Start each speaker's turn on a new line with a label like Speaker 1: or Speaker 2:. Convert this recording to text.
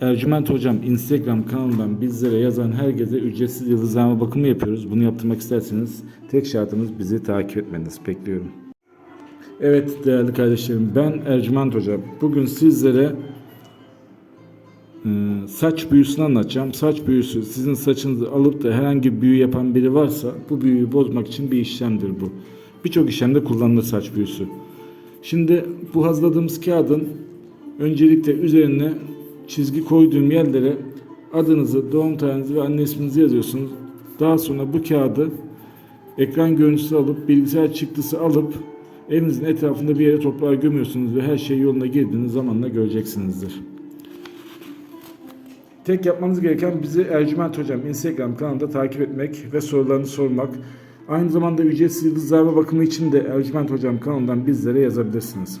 Speaker 1: Ercüment Hocam Instagram kanalından bizlere yazan herkese ücretsiz yıldızlama bakımı yapıyoruz. Bunu yaptırmak isterseniz tek şartımız bizi takip etmeniz. Bekliyorum. Evet değerli kardeşlerim ben Ercüment Hoca. Bugün sizlere e, saç büyüsünü anlatacağım. Saç büyüsü sizin saçınızı alıp da herhangi bir büyü yapan biri varsa bu büyüyü bozmak için bir işlemdir bu. Birçok işlemde kullanılır saç büyüsü. Şimdi bu hazırladığımız kağıdın öncelikle üzerine çizgi koyduğum yerlere adınızı, doğum tarihinizi ve anne isminizi yazıyorsunuz. Daha sonra bu kağıdı ekran görüntüsü alıp bilgisayar çıktısı alıp evinizin etrafında bir yere toprağa gömüyorsunuz ve her şey yoluna girdiğiniz zamanla göreceksinizdir. Tek yapmanız gereken bizi Ercüment Hocam Instagram kanalında takip etmek ve sorularını sormak. Aynı zamanda ücretsiz yıldızlarla bakımı için de Ercüment Hocam kanalından bizlere yazabilirsiniz.